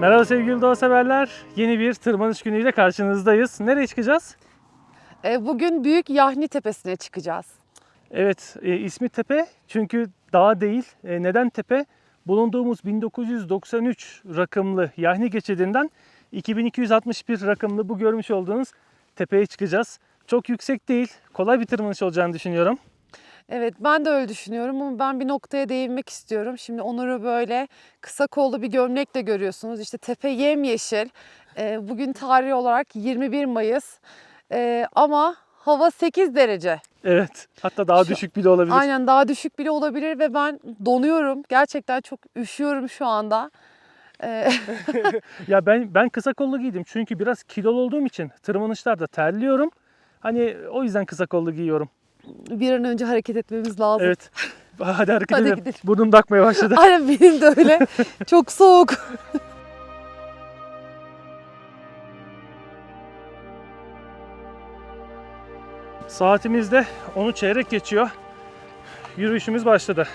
Merhaba sevgili doğa severler. Yeni bir tırmanış günüyle karşınızdayız. Nereye çıkacağız? E, Bugün Büyük Yahni Tepesi'ne çıkacağız. Evet, e, ismi tepe çünkü dağ değil. E, neden tepe? Bulunduğumuz 1993 rakımlı Yahni geçidinden 2261 rakımlı bu görmüş olduğunuz tepeye çıkacağız. Çok yüksek değil, kolay bir tırmanış olacağını düşünüyorum. Evet ben de öyle düşünüyorum ama ben bir noktaya değinmek istiyorum. Şimdi Onur'u böyle kısa kollu bir gömlekle görüyorsunuz. İşte tepe yemyeşil. E, Bugün tarihi olarak 21 Mayıs. E, ama hava 8 derece. Evet, hatta daha Şu- düşük bile olabilir. Aynen daha düşük bile olabilir ve ben donuyorum. Gerçekten çok üşüyorum şu anda. E, Ya ben ben kısa kollu giydim çünkü biraz kilolu olduğum için tırmanışlarda terliyorum. Hani o yüzden kısa kollu giyiyorum. Bir an önce hareket etmemiz lazım. Evet. Hadi hareket Hadi edelim. gidelim. Burnum dakmaya başladı. Aynen benim de öyle. çok soğuk. Saatimizde onu çeyrek geçiyor. Yürüyüşümüz başladı.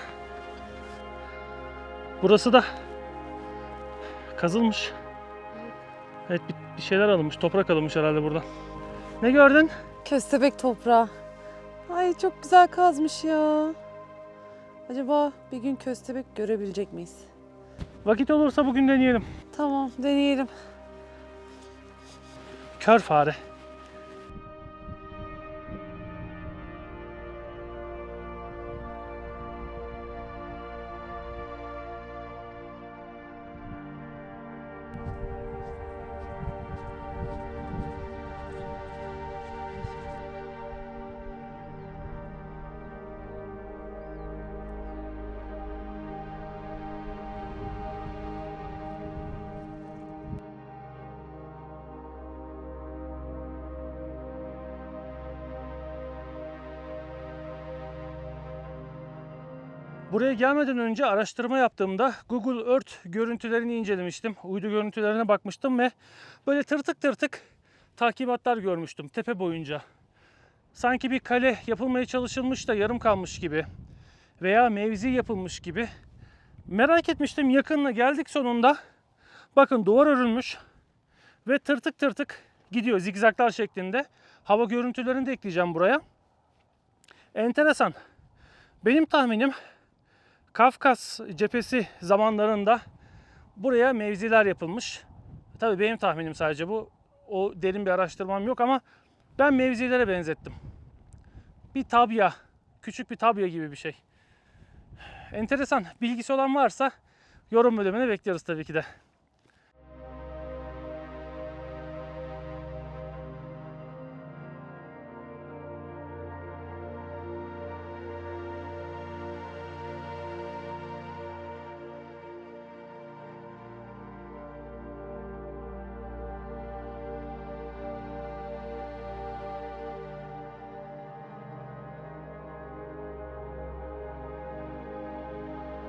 Burası da kazılmış. Evet bir şeyler alınmış. Toprak alınmış herhalde buradan. Ne gördün? Köstebek toprağı. Ay çok güzel kazmış ya. Acaba bir gün köstebek görebilecek miyiz? Vakit olursa bugün deneyelim. Tamam deneyelim. Kör fare. Buraya gelmeden önce araştırma yaptığımda Google Earth görüntülerini incelemiştim. Uydu görüntülerine bakmıştım ve böyle tırtık tırtık takibatlar görmüştüm tepe boyunca. Sanki bir kale yapılmaya çalışılmış da yarım kalmış gibi veya mevzi yapılmış gibi. Merak etmiştim yakınına geldik sonunda. Bakın duvar örülmüş ve tırtık tırtık gidiyor zigzaglar şeklinde. Hava görüntülerini de ekleyeceğim buraya. Enteresan. Benim tahminim Kafkas cephesi zamanlarında buraya mevziler yapılmış. Tabii benim tahminim sadece bu. O derin bir araştırmam yok ama ben mevzilere benzettim. Bir tabya, küçük bir tabya gibi bir şey. Enteresan. Bilgisi olan varsa yorum bölümüne bekliyoruz tabii ki de.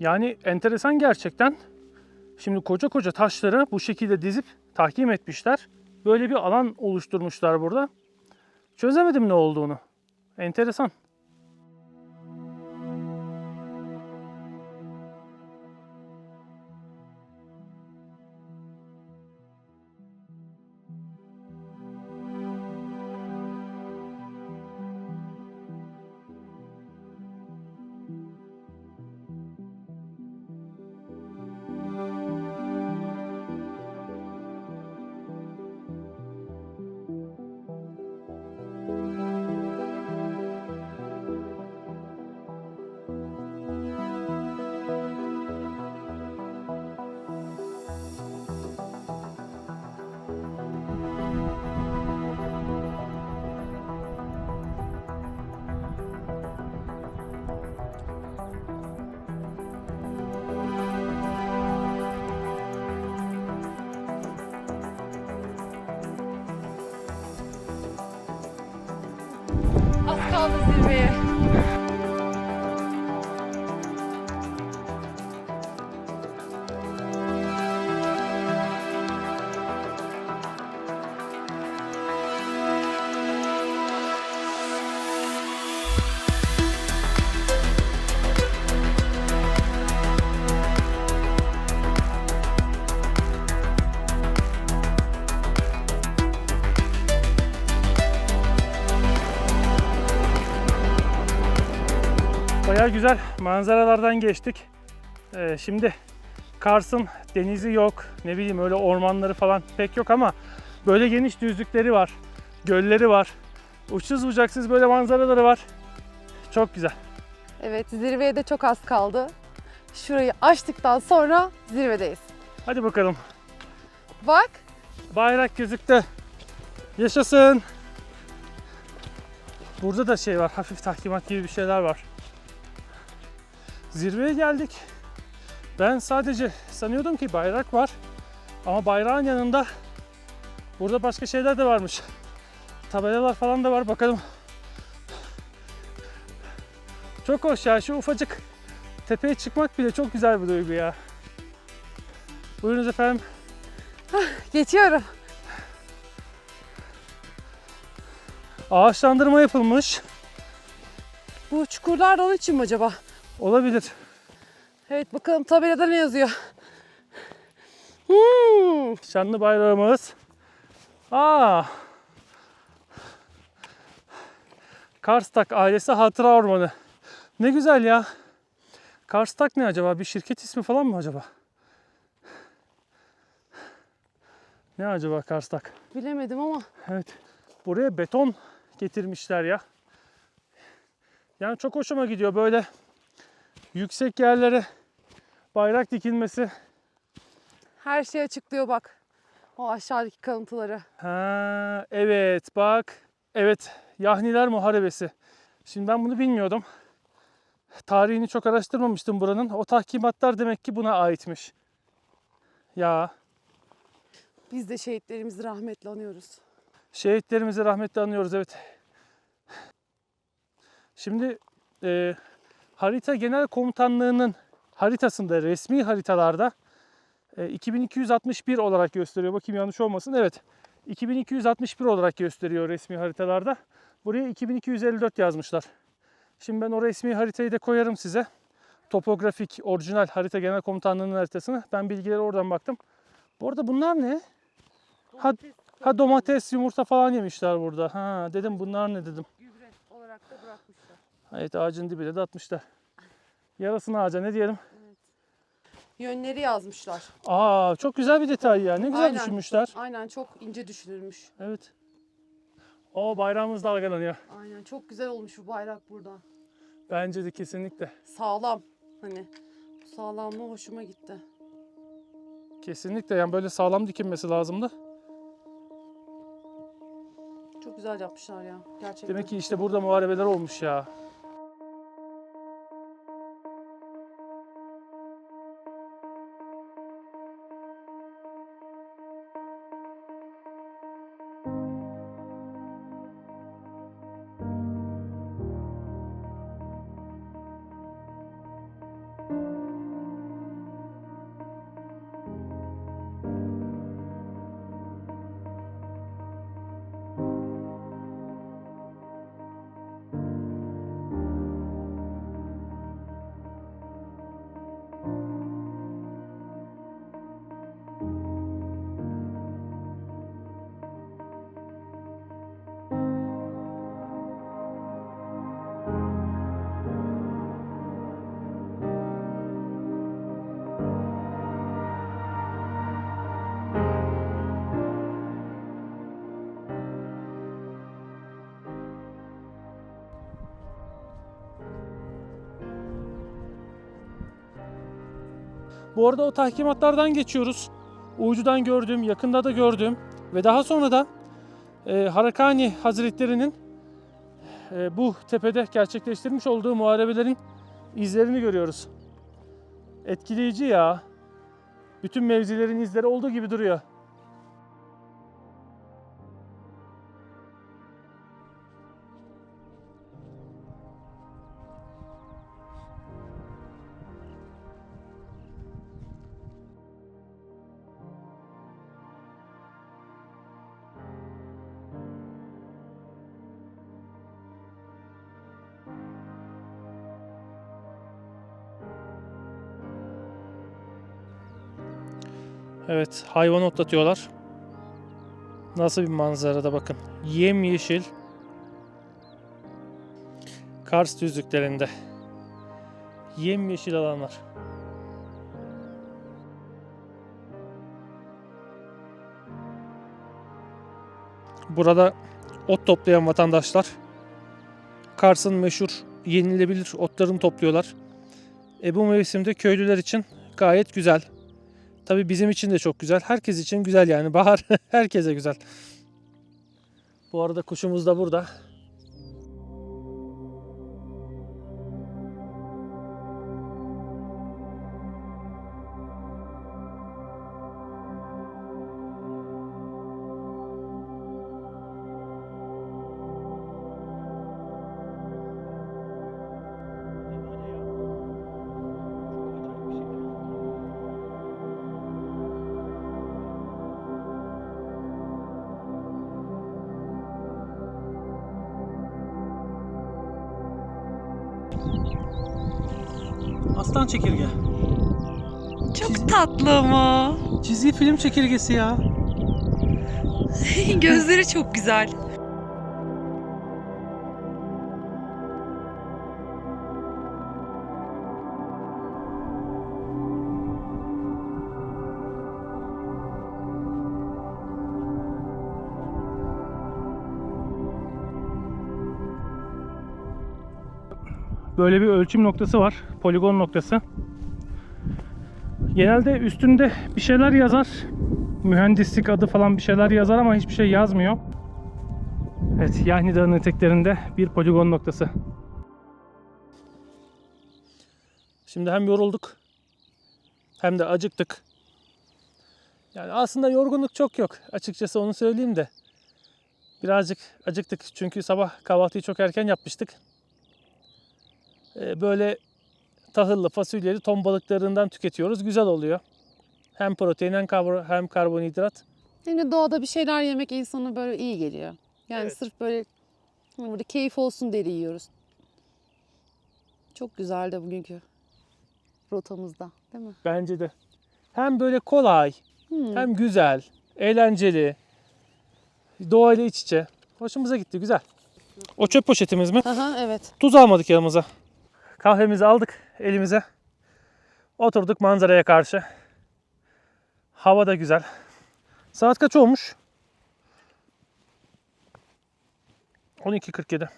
Yani enteresan gerçekten. Şimdi koca koca taşları bu şekilde dizip tahkim etmişler. Böyle bir alan oluşturmuşlar burada. Çözemedim ne olduğunu. Enteresan. Yeah. Manzaralardan geçtik. Ee, şimdi Kars'ın denizi yok. Ne bileyim öyle ormanları falan pek yok ama böyle geniş düzlükleri var. Gölleri var. Uçsuz bucaksız böyle manzaraları var. Çok güzel. Evet zirveye de çok az kaldı. Şurayı açtıktan sonra zirvedeyiz. Hadi bakalım. Bak Bayrak gözüktü. Yaşasın. Burada da şey var. Hafif tahkimat gibi bir şeyler var. Zirveye geldik. Ben sadece sanıyordum ki bayrak var. Ama bayrağın yanında burada başka şeyler de varmış. Tabelalar falan da var. Bakalım. Çok hoş ya. Şu ufacık tepeye çıkmak bile çok güzel bir duygu ya. Buyurunuz efendim. geçiyorum. Ağaçlandırma yapılmış. Bu çukurlar da onun için mi acaba? Olabilir. Evet bakalım tabelada ne yazıyor? Hmm, Şanlı bayrağımız. Aa. Karstak ailesi hatıra ormanı. Ne güzel ya. Karstak ne acaba? Bir şirket ismi falan mı acaba? Ne acaba Karstak? bilemedim ama Evet. Buraya beton getirmişler ya. Yani çok hoşuma gidiyor böyle yüksek yerlere bayrak dikilmesi. her şey açıklıyor bak. O aşağıdaki kalıntıları. Ha, evet bak. Evet, Yahniler Muharebesi. Şimdi ben bunu bilmiyordum. Tarihini çok araştırmamıştım buranın. O tahkimatlar demek ki buna aitmiş. Ya, Biz de şehitlerimizi rahmetle anıyoruz. şehitlerimizi rahmetle anıyoruz evet. Şimdi e, harita genel komutanlığının haritasında resmi haritalarda e, 2261 olarak gösteriyor. Bakayım yanlış olmasın. Evet. 2261 olarak gösteriyor resmi haritalarda. Buraya 2254 yazmışlar. Şimdi ben o resmi haritayı da koyarım size. Topografik, orijinal harita genel komutanlığının haritasını. Ben bilgileri oradan baktım. Bu arada bunlar ne? Ha, ha domates, yumurta falan yemişler burada. Ha dedim bunlar ne dedim. Gübre olarak da bırakmışlar. Evet ağacın dibine de atmışlar. Yarasını ağaca ne diyelim? Yönleri yazmışlar. Aa çok güzel bir detay ya. Ne güzel Aynen. düşünmüşler. Aynen çok ince düşünülmüş. Evet. O bayrağımız dalgalanıyor. Aynen çok güzel olmuş bu bayrak burada. Bence de kesinlikle. Sağlam. Hani bu sağlamlığı hoşuma gitti. Kesinlikle yani böyle sağlam dikilmesi lazımdı. Çok güzel yapmışlar ya. Gerçekten. Demek ki işte burada muharebeler olmuş ya. Bu arada o tahkimatlardan geçiyoruz. Uydudan gördüm, yakında da gördüm ve daha sonra da e, Harakani Hazretleri'nin e, bu tepede gerçekleştirmiş olduğu muharebelerin izlerini görüyoruz. Etkileyici ya. Bütün mevzilerin izleri olduğu gibi duruyor. Evet, hayvan otlatıyorlar. Nasıl bir manzarada bakın. Yemyeşil. Kars düzlüklerinde. Yemyeşil alanlar. Burada ot toplayan vatandaşlar Kars'ın meşhur yenilebilir otlarını topluyorlar. E bu mevsimde köylüler için gayet güzel. Tabi bizim için de çok güzel. Herkes için güzel yani. Bahar herkese güzel. Bu arada kuşumuz da burada. Aslan çekirge. Çok tatlı ama. Çizgi film çekirgesi ya. Gözleri çok güzel. Böyle bir ölçüm noktası var. Poligon noktası. Genelde üstünde bir şeyler yazar. Mühendislik adı falan bir şeyler yazar ama hiçbir şey yazmıyor. Evet, Yahni Dağı'nın eteklerinde bir poligon noktası. Şimdi hem yorulduk hem de acıktık. Yani aslında yorgunluk çok yok. Açıkçası onu söyleyeyim de. Birazcık acıktık çünkü sabah kahvaltıyı çok erken yapmıştık. Ee, böyle tahıllı, fasulyeli ton balıklarından tüketiyoruz. Güzel oluyor. Hem protein hem, karbon, hem karbonhidrat. Yani doğada bir şeyler yemek insana böyle iyi geliyor. Yani Evet. sırf böyle burada keyif olsun diye yiyoruz. Çok güzeldi bugünkü rotamızda değil mi? Bence de. Hem böyle kolay, Hmm. hem güzel, eğlenceli, doğayla iç içe. Hoşumuza gitti, güzel. O çöp poşetimiz mi? Aha, evet. Tuz almadık yanımıza. Kahvemizi aldık elimize. Oturduk manzaraya karşı. Hava da güzel. Saat kaç olmuş? 12.47.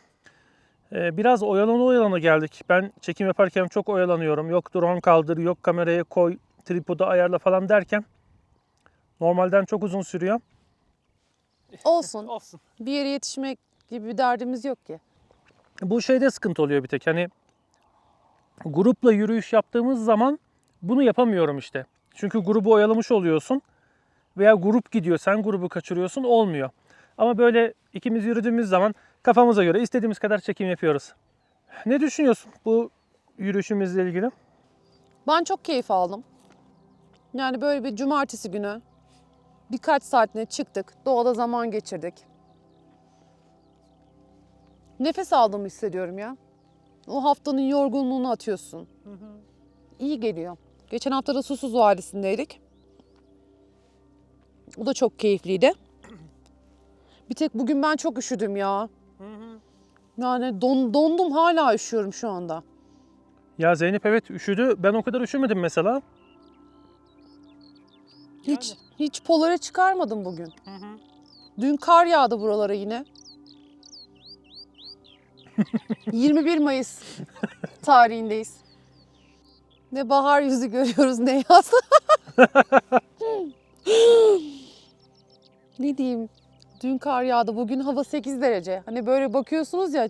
Ee, biraz oyalana oyalana geldik. Ben çekim yaparken çok oyalanıyorum. Yok drone kaldır, yok kameraya koy, tripoda ayarla falan derken normalden çok uzun sürüyor. Olsun. Olsun. Bir yere yetişmek gibi bir derdimiz yok ki. Bu şeyde sıkıntı oluyor bir tek. Hani grupla yürüyüş yaptığımız zaman bunu yapamıyorum işte. Çünkü grubu oyalamış oluyorsun. Veya grup gidiyor, sen grubu kaçırıyorsun, olmuyor. Ama böyle ikimiz yürüdüğümüz zaman kafamıza göre istediğimiz kadar çekim yapıyoruz. Ne düşünüyorsun bu yürüyüşümüzle ilgili? Ben çok keyif aldım. Yani böyle bir cumartesi günü birkaç saatine çıktık. Doğada zaman geçirdik. Nefes aldığımı hissediyorum ya. O haftanın yorgunluğunu atıyorsun. İyi geliyor. Geçen hafta da Susuz Vadisi'ndeydik. O da çok keyifliydi. Bir tek bugün ben çok üşüdüm ya. Yani don, dondum hala üşüyorum şu anda. Ya Zeynep evet üşüdü. Ben o kadar üşümedim mesela. Hiç hiç polara çıkarmadım bugün. Dün kar yağdı buralara yine. 21 Mayıs tarihindeyiz. Ne bahar yüzü görüyoruz ne yaz. ne diyeyim? Dün kar yağdı. Bugün hava 8 derece. Hani böyle bakıyorsunuz ya.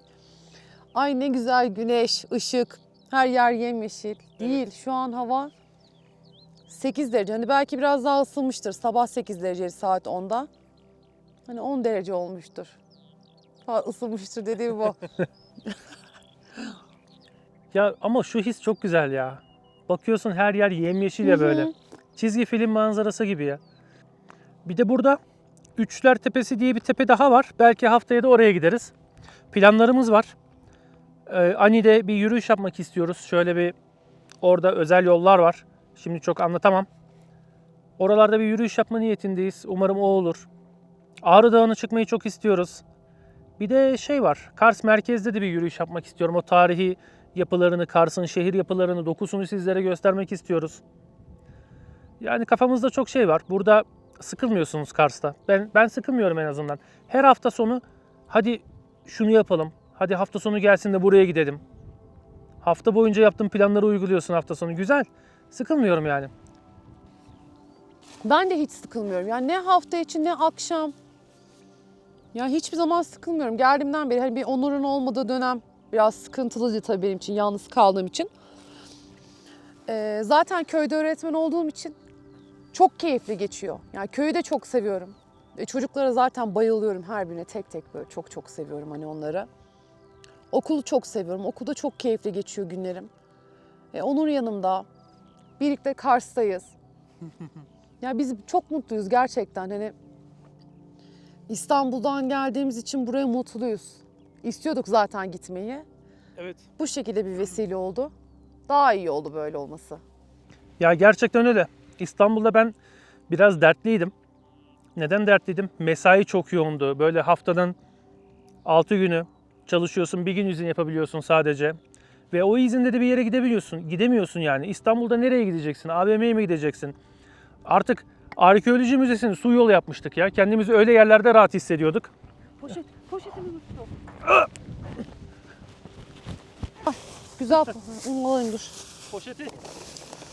Ay ne güzel güneş, ışık. Her yer yemyeşil. Değil. Şu an hava 8 derece. Hani belki biraz daha ısınmıştır. Sabah 8 derece saat 10'da. Hani 10 derece olmuştur. Ha, ısınmıştır dediğim bu. Ya ama şu his çok güzel ya. Bakıyorsun her yer yemyeşil ya böyle. Çizgi film manzarası gibi ya. Bir de burada Üçler Tepesi diye bir tepe daha var. Belki haftaya da oraya gideriz. Planlarımız var. Ee, Ani'de bir yürüyüş yapmak istiyoruz. Şöyle bir orada özel yollar var. Şimdi çok anlatamam. Oralarda bir yürüyüş yapma niyetindeyiz. Umarım o olur. Ağrı Dağı'na çıkmayı çok istiyoruz. Bir de şey var. Kars merkezde de bir yürüyüş yapmak istiyorum. O tarihi yapılarını, Kars'ın şehir yapılarını, dokusunu sizlere göstermek istiyoruz. Yani kafamızda çok şey var. Burada sıkılmıyorsunuz Kars'ta. Ben ben sıkılmıyorum en azından. Her hafta sonu hadi şunu yapalım. Hadi hafta sonu gelsin de buraya gidelim. Hafta boyunca yaptığın planları uyguluyorsun hafta sonu. Güzel. Sıkılmıyorum yani. Ben de hiç sıkılmıyorum. Yani ne hafta içi ne akşam. Ya hiçbir zaman sıkılmıyorum. Geldiğimden beri hani bir Onur'un olmadığı dönem biraz sıkıntılıydı tabii benim için. Yalnız kaldığım için. Ee, zaten köyde öğretmen olduğum için çok keyifli geçiyor. Yani köyü de çok seviyorum. E, çocuklara zaten bayılıyorum her birine tek tek böyle çok çok seviyorum hani onları. Okulu çok seviyorum. Okulda çok keyifli geçiyor günlerim. E, Onur yanımda. Birlikte Kars'tayız. Ya biz çok mutluyuz gerçekten. Hani İstanbul'dan geldiğimiz için buraya mutluyuz. İstiyorduk zaten gitmeyi. Evet. Bu şekilde bir vesile oldu. Daha iyi oldu böyle olması. Ya gerçekten öyle. İstanbul'da ben biraz dertliydim. Neden dertliydim? Mesai çok yoğundu. Böyle haftanın 6 günü çalışıyorsun. Bir gün izin yapabiliyorsun sadece. Ve o izinde de bir yere gidebiliyorsun. Gidemiyorsun yani. İstanbul'da nereye gideceksin? AVM'ye mi gideceksin? Artık arkeoloji müzesini su yol yapmıştık ya. Kendimizi öyle yerlerde rahat hissediyorduk. Poşet, poşetimi unuttum. Güzel. Onu alayım dur. Poşeti.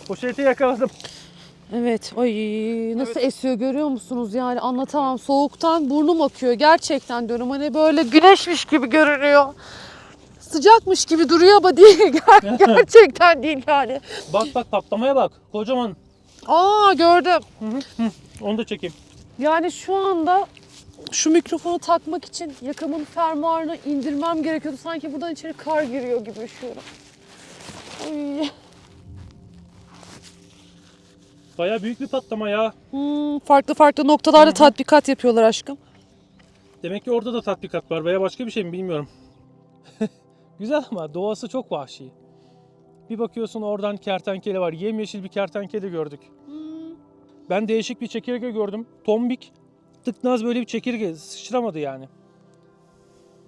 Poşeti yakaladım. Evet. Ay nasıl esiyor görüyor musunuz yani anlatamam. Soğuktan burnum akıyor gerçekten diyorum. Hani böyle güneşmiş gibi görünüyor. Sıcakmış gibi duruyor ama değil. Ger- gerçekten değil yani. Bak bak patlamaya bak. Kocaman. Aa gördüm. Onu da çekeyim. Yani şu anda şu mikrofonu takmak için yakamın fermuarını indirmem gerekiyordu. Sanki buradan içeri kar giriyor gibi üşüyorum. Ay. Baya büyük bir patlama ya. Hmm, farklı farklı noktalarda tatbikat yapıyorlar aşkım. Demek ki orada da tatbikat var veya başka bir şey mi bilmiyorum. Güzel ama doğası çok vahşi. Bir bakıyorsun oradan kertenkele var. Yemyeşil bir kertenkele gördük. Ben değişik bir çekirge gördüm. Tombik. Tıknaz böyle bir çekirge. Sıçramadı yani.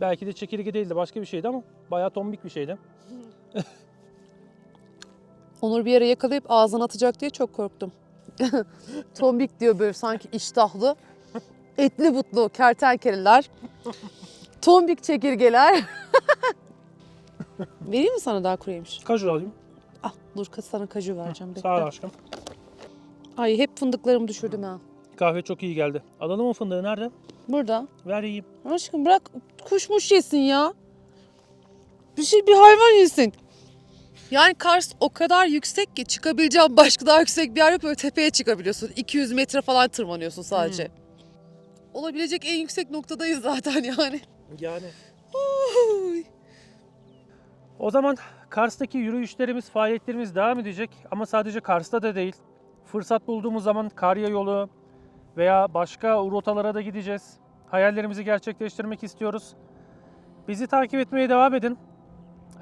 Belki de çekirge değildi başka bir şeydi ama bayağı tombik bir şeydi. Onur bir yere yakalayıp ağzına atacak diye çok korktum. Tombik diyor böyle sanki iştahlı. Etli butlu kertenkeleler. Tombik çekirgeler. Vereyim mi sana daha kuru yemiş? Kaju alayım. Ah dur sana kaju vereceğim. Bekle. Sağ ol aşkım. Ay hep fındıklarımı düşürdüm ha. Kahve çok iyi geldi. Alalım mı fındığı nerede? Burada. Ver yiyeyim. Aşkım bırak kuşmuş yesin ya. Bir şey bir hayvan yesin. Yani Kars o kadar yüksek ki çıkabileceğim başka daha yüksek bir yer yok. Böyle tepeye çıkabiliyorsun. 200 metre falan tırmanıyorsun sadece. Olabilecek en yüksek noktadayız zaten yani. Yani. O zaman Kars'taki yürüyüşlerimiz, faaliyetlerimiz devam edecek ama sadece Kars'ta da değil. Fırsat bulduğumuz zaman Karya yolu veya başka rotalara da gideceğiz. Hayallerimizi gerçekleştirmek istiyoruz. Bizi takip etmeye devam edin.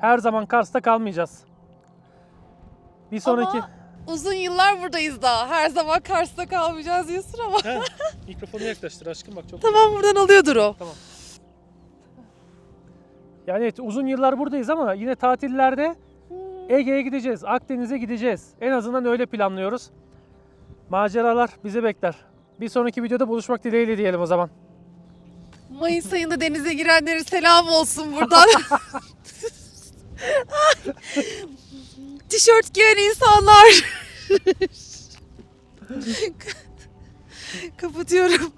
Her zaman Kars'ta kalmayacağız. Bir sonraki... Ama uzun yıllar buradayız daha. Her zaman Kars'ta kalmayacağız diyorsun ama. He, mikrofonu yaklaştır aşkım bak çok tamam buradan alıyordur o. Yani evet, uzun yıllar buradayız ama yine tatillerde Ege'ye gideceğiz, Akdeniz'e gideceğiz. En azından öyle planlıyoruz. Maceralar bizi bekler. Bir sonraki videoda buluşmak dileğiyle diyelim o zaman. Mayıs ayında denize girenlere selam olsun buradan. Tişört giyen insanlar. Kapatıyorum.